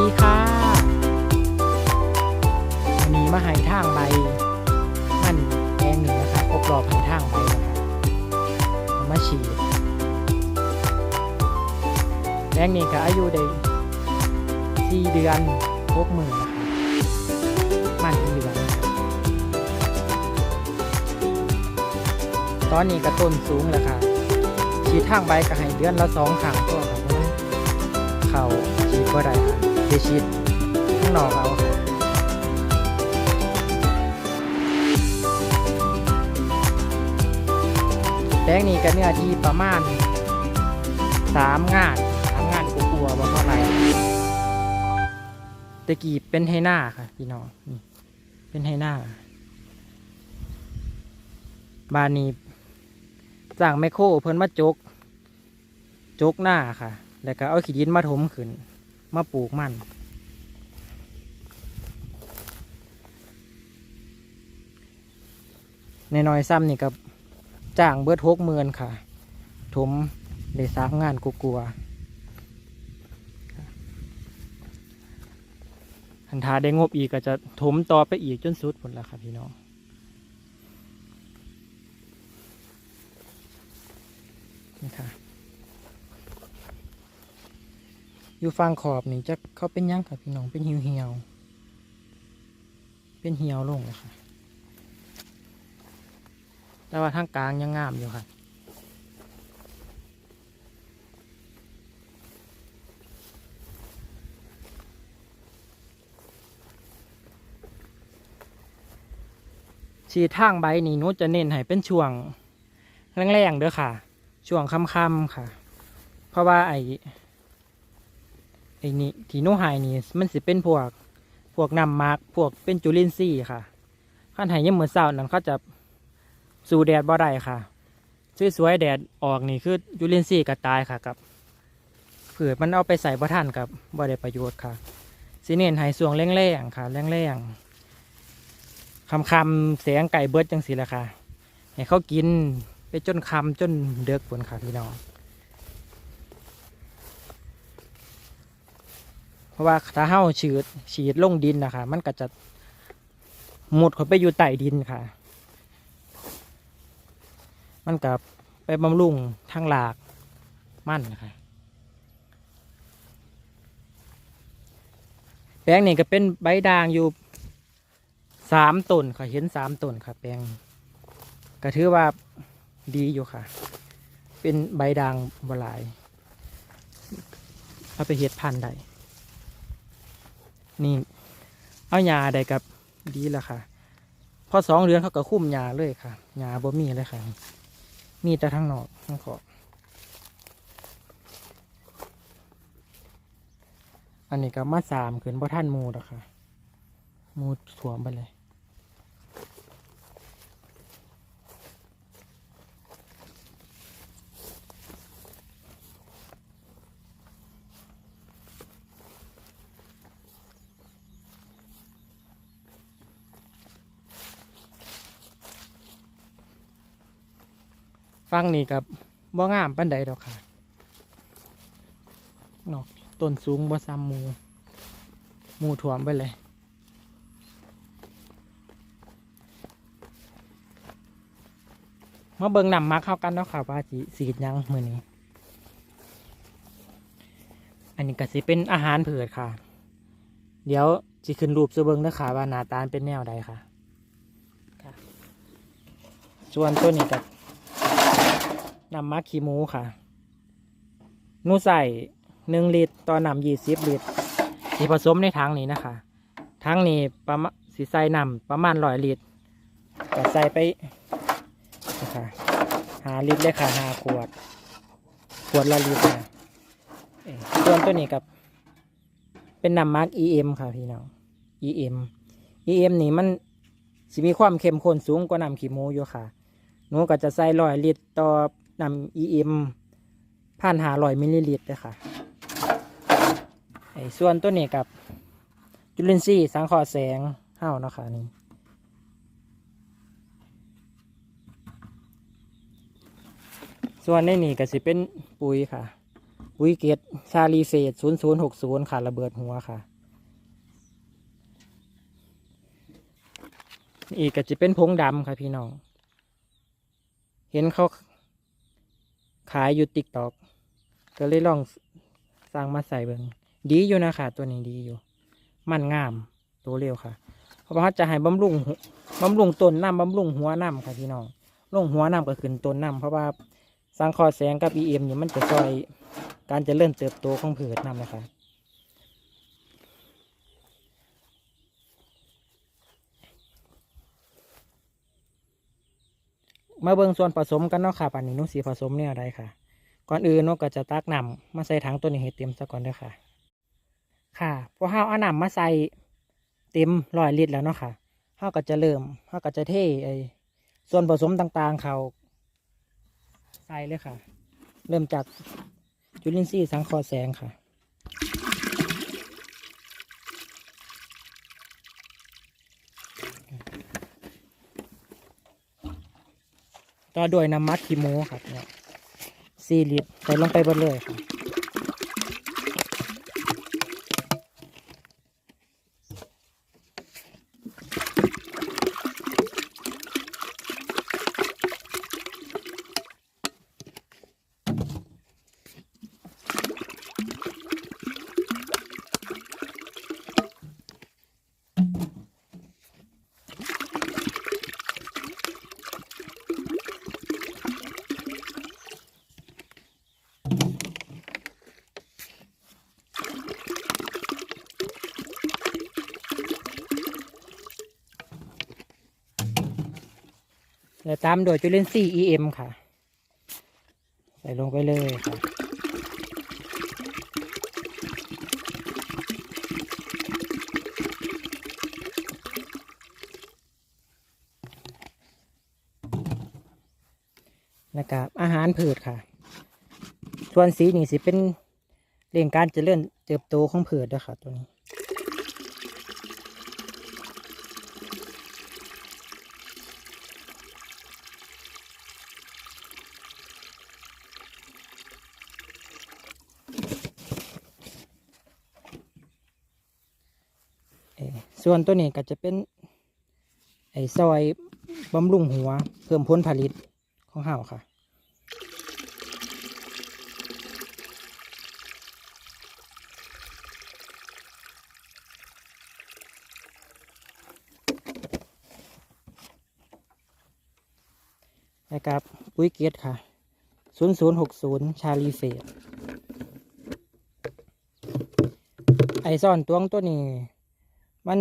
ดีค่ะวันนี้มาให้ทางใบมันแดงหนึ่งนะคะครบรอบให้ทางใบนะคะมาฉีดแดงนี่ก็อายุได้สี่เดือนหกมื่นะคะมันอีเดือนนะคะตอนนี้ก็ต้นสูงแล้วค่ะฉีดทางใบก็ให้เดือนละสองครั้งก็ค่ะเพราะมันเขาฉีดก็ได้ค่ะ ไปฉีดข้างนอกเอาค่ะแปลงนี้ก็เนื้อที่ประมาณสามงานสามงานกลัวๆว่าเท่าไหร่ตะกี้เป็นไฮหน้าค่ะพี่น้องนี่เป็นไฮหน้าบานนี้สั่งไมโครเพิ่นมาจก จกหน้าค่ะ แล้วก็เอาขี้ดินมาถมขึ้น มาปลูกมัน ในน้อยซ้ำนี่กับจ้างเบิดหกหมื่นค่ะ ถมได้สามงานกลัวๆคันทาได้งบอีกก็จะถมต่อไปอีกจนสุดผลแล้วค่ะพี่น้องนี่ค่ะอยู่ฟังขอบนี่จะเขาเป็นยังค่ะพี่น้องเป็นเหี่ยวเหี่ยวเป็นเหี่ยวลงเลยค่ะ แต่ว่าทางกลางยังงามอยู่ค่ะฉีทางใบนี่นุจะเน้นให้เป็นช่วงแรงๆเด้อค่ะ ช่วงค่ำๆค่ะ เพราะว่าไอ้ไอ้นี่ที่นูหายนี่มันสิเป็นพวกพวกน้ำมักพวกเป็นจุลินทรีย์ค่ะขั้นหายยังเหมือนเสาร์นั้นเขาจะ สู่แดดบ่ได้ค่ะสวยๆแดดออกนี่คือจุลินทรียก็ตายค่ะกับเผื่อมันเอาไปใส่บ่ทันกับบ่ได้ประโยชน์ค่ะสิเน้นให้ส่วงแรงๆค่ะแรงๆคำๆแสงไก่เบิดจังสิแหละค่ะให้เขากินไปจนคำจนเด็กผลค่ะพี่น้องเพราะว่าถ้าเห่าฉีดฉีดลงดินนะคะ มันก็จะหมดเข้าไปอยู่ใต้ดินค่ะ มันกับไปบำรุงทางหลากมั่นนะคะแปลงนี่ก็เป็นใบด่างอยู่สามต้นค่ะเห็นสามต้นค่ะ แปลงก็ถือว่าดีอยู่ค่ะ เป็นใบด่างบหลายเอาไปเฮ็ดพันธุ์ได้นี่เอาหญ้าได้กับดีแล้วค่ะ พอสองเดือนเขาก็คุ้มหญ้าเลยค่ะหญ้าบ่มีเลยค่ะ มีแต่ทั้งนอกทั้งขอบอันนี้ก็มาสามขึ้นบ่ท่านมูดอกค่ะ มูถ่วมไปเลย ฟังนี่กับบ่งามปันใดดอกค่ะนอกต้นสูงบ่ซ้ำมูมูถ่วมไปเลยมาเบิ่งนำมักเข้ากันเนาะค่ะว่าสิสีดยังมือนี้ อันนี้ก็สิเป็นอาหารเผือกค่ะ เดี๋ยวสิขึ้นรูปสเบิงเด้อค่ะว่าหน้าตาเป็นแนวใดค่ะค่ะส่วนตัวนี้ก็ นำมาขี้หมูค่ะนูใส่หนึ่งลิตรต่อน้ำยี่สิบลิตรสีผสมในถังนี้นะคะถังนี้ประมาณสีใส่น้ำประมาณร้อยลิตรก็ใส่ไปนะคะหาลิตรเลยค่ะหาขวด ขวดละลิตรนะเอ่อส่วนตัวนี้กับ เป็นน้ำมาร์ก EM ค่ะพี่น้อง EM EM นี่มันสิมีความเข้มข้นสูงกว่าน้ำขี้หมูอยู่ค่ะหนูก็จะใส่ร้อยลิตรต่อ นำ EM พันหาร้อยมิลลิลิตรเลยค่ะไอ้ส่วนตัวนี้กับจุลินทรีย์สังเคราะห์แสงเฮ้านะคะนี่ส่วนในนี่ก็สิเป็นปุ๋ยค่ะ ปุ๋ยเกตชาลีเฟสศูนย์ศูนย์หกศูนย์ค่ะระเบิดหัวค่ะ อีกก็จะเป็นผงดำค่ะพี่น้อง เห็นเขา ขายอยู่ติ๊กต็อกก็เลยลองสั่งมาใส่เบิงดีอยู่นะคะตัวนี้ดีอยู่ มันงามตัวเร็วค่ะ เพราะว่าจะให้บำรุงหัวบำรุงต้นน้ำบำรุงหัวน้ำค่ะพี่น้องลงหัวน้ำก็ขึ้นต้นน้ำเพราะว่าสังคอแสงกับ EM เนี่ยมันจะช่วยการเจะเริ่มเติบโตของผืชน้ำนะคะ มาเบิ่งส่วนผสมกันเนาะค่ะป่านนี้นุสีผสมเนี่ยอะไรค่ะ ก่อนอื่นนุก็จะตักน้ำมาใส่ถังตัวนี้ให้เต็มซะก่อนเด้อค่ะ ค่ะพอเฮาเอาน้ำมาใส่เต็มร้อยลิตรแล้วเนาะค่ะเฮาก็จะเริ่มเฮาก็จะเทไอ้ส่วนผสมต่างๆเขาใส่เลยค่ะ เริ่มจากจุลินทรีย์สังเคราะห์แสงค่ะ ต่อด้วยน้ำมัดคีโมครับเนี่ยสี่ลิตรใส่ลงไปหมดเลยครับ แล้วตามโดยจุลินทรีย์ EM ค่ะ ใส่ลงไปเลยค่ะแล้วก็อาหารพืชค่ะ ส่วนสีนี่สิเป็นเรื่องการเจริญเติบโตของพืชด้วยค่ะตัวนี้ ส่วนตัวนี้ก็จะเป็นไอ้ซอยบำรุงหัว เพิ่มผลผลิตของเฮาค่ะ นะครับปุ๋ยเกตค่ะ 0060 ชาลีเฟสไอซ่อนตวงตัวนี้ มัน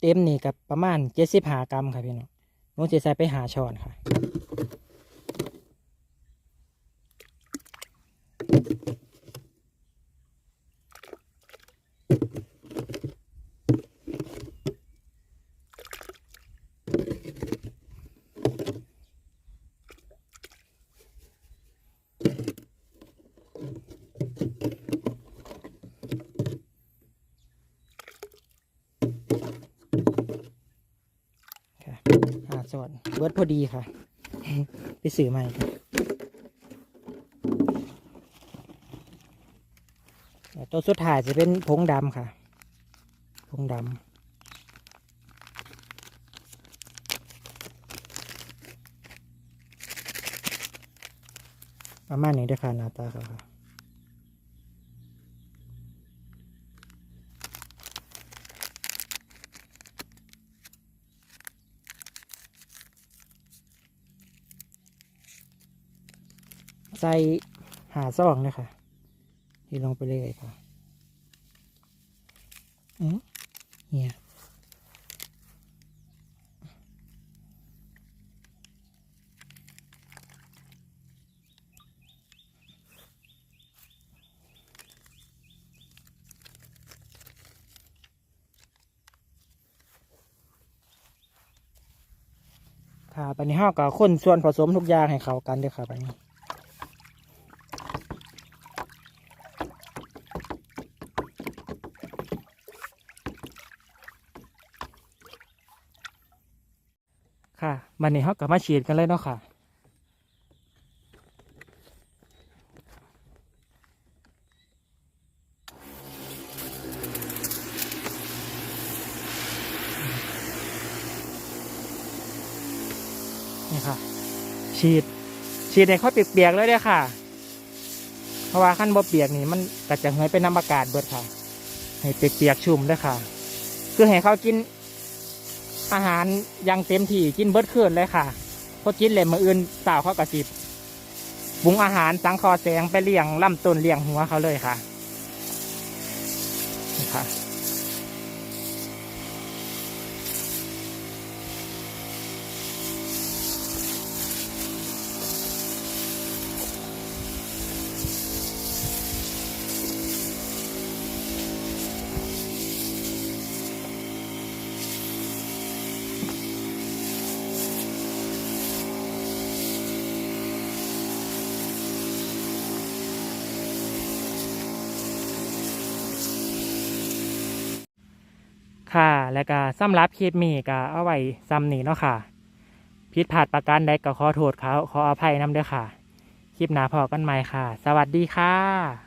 เต็มนี่กับประมาณเจ็ดสิบหากรัมค่ะพี่น้องหนูจะใส่ไปหาช้อนค่ะค่ะ หาช้อนเบิร์ดพอดีค่ะ ไปสื่อใหม่ตัวสุดท้ายจะเป็นผงดำค่ะ ผงดำประมาณนี้ด้วยค่ะหน้าตาเขาค่ะ ใส่หาซองเลยค่ะที่ลงไปเลยค่ะอืมเนี่ยค่ะปันนี้ห้ากับคนส่วนผสมทุกอย่างให้เข้ากันด้วยค่ะปันนี้ ค่ะมันนี่เขากลับมาฉีดกันเลยเนาะค่ะ นี่ค่ะ ฉีด ฉีดในข้อเปียกๆเลยเด้ยค่ะ เพราะว่าขั้นบ่เปียกนี่มันกระจะเหยไปน้ำอากาศเบิดค่ะ ให้เปียกๆชุ่มเลยค่ะ คือให้เขากิน อาหารยังเต็มที่กินเบิดคืนเลยค่ะพอกินเลยมืออื่นสาวเขากระสิบบุงอาหารสังคอแสงไปเลี้ยงลำต้นเลี้ยงหัวเขาเลยค่ะนี่ค่ะ ค่ะ และก็สำหรับคลิปนี้ก็เอาไว้ซ้ำนี้เนาะค่ะ ผิดพลาดประการใดก็ขอโทษเขาขออภัยน้ำเด้อค่ะ คลิปหน้าพอกันใหม่ค่ะ สวัสดีค่ะ